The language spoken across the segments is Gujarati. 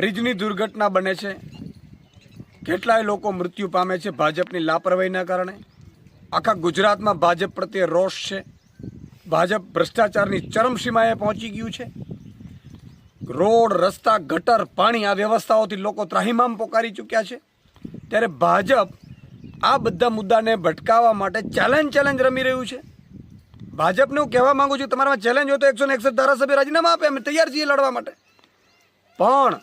બ્રિજની દુર્ઘટના બને છે. કેટલાય લોકો મૃત્યુ પામે છે ભાજપની લાપરવાહીના કારણે. આખા ગુજરાતમાં ભાજપ પ્રત્યે રોષ છે. ભાજપ ભ્રષ્ટાચારની ચરમસીમાએ પહોંચી ગયું છે. રોડ, રસ્તા, ગટર, પાણી આ વ્યવસ્થાઓથી લોકો ત્રાહિમામ પોકારી ચૂક્યા છે. ત્યારે ભાજપ આ બધા મુદ્દાને ભટકાવવા માટે ચેલેન્જ ચેલેન્જ રમી રહ્યું છે. ભાજપને હું કહેવા માગું છું, તમારામાં ચેલેન્જ હોય તો એકસો ને એકસઠ ધારાસભ્ય રાજીનામા આપે, અમે તૈયાર છીએ લડવા માટે. પણ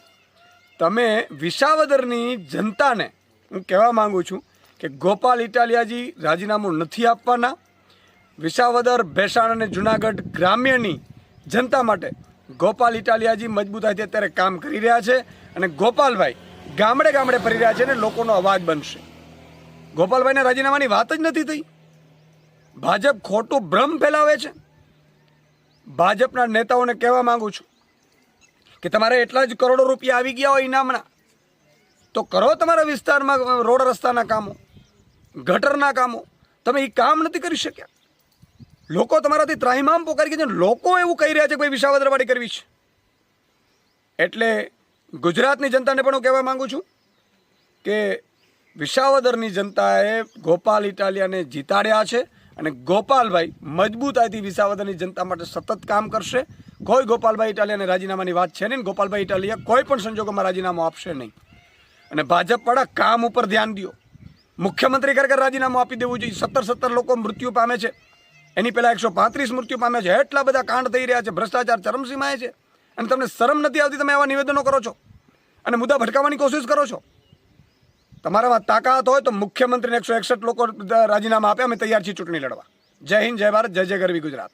તમે વિસાવદરની જનતાને હું કહેવા માગું છું કે ગોપાલ ઇટાલિયાજી રાજીનામું નથી આપવાના. વિસાવદર, ભેસાણ અને જુનાગઢ ગ્રામ્યની જનતા માટે ગોપાલ ઇટાલિયાજી મજબૂતાઈથી અત્યારે કામ કરી રહ્યા છે અને ગોપાલભાઈ ગામડે ગામડે ફરી રહ્યા છે અને લોકોનો અવાજ બનશે. ગોપાલભાઈને રાજીનામાની વાત જ નથી થઈ. ભાજપ ખોટું ભ્રમ ફેલાવે છે. ભાજપના નેતાઓને કહેવા માંગુ છું કે તમારે એટલા જ કરોડો રૂપિયા આવી ગયા હોય ઇનામના. તો કરો તમારા વિસ્તારમાં રોડ રસ્તાના કામો, ગટરના કામો. તમે એ કામ નથી કરી શક્યા. લોકો તમારાથી ત્રાહિમામ પોકારી ગયા છે. લોકો એવું કહી રહ્યા છે કે ભાઈ વિશાવદરવાડી કરવી છે. એટલે ગુજરાતની જનતાને પણ હું કહેવા માંગુ છું કે વિસાવદરની જનતાએ ગોપાલ ઇટાલિયાને જીતાડ્યા છે અને ગોપાલભાઈ મજબૂતાઈથી વિસાવદરની જનતા માટે સતત કામ કરશે. કોઈ ગોપાલભાઈ ઇટાલિયાને રાજીનામાની વાત છે નહીં ગોપાલભાઈ ઇટાલિયા કોઈ પણ સંજોગોમાં રાજીનામું આપશે નહીં. અને ભાજપ ભાજપવાળા કામ ઉપર ધ્યાન દો મુખ્યમંત્રી ખરેખર રાજીનામું આપી દેવું જોઈએ. સત્તર સત્તર લોકો મૃત્યુ પામે છે. એની પહેલાં એકસો પાંત્રીસ મૃત્યુ પામે છે. એટલા બધા કાંડ થઈ રહ્યા છે. ભ્રષ્ટાચાર ચરમસીમાએ છે. અને તમને શરમ નથી આવતી તમે આવા નિવેદનો કરો છો? અને મુદ્દા ભટકાવવાની કોશિશ કરો છો? તમારામાં તાકાત હોય તો મુખ્યમંત્રીને એકસો એકસઠ લોકો રાજીનામા આપે. અમે તૈયાર છીએ ચૂંટણી લડવા. જય હિન્દ, જય ભારત, જય જય ગરવી ગુજરાત.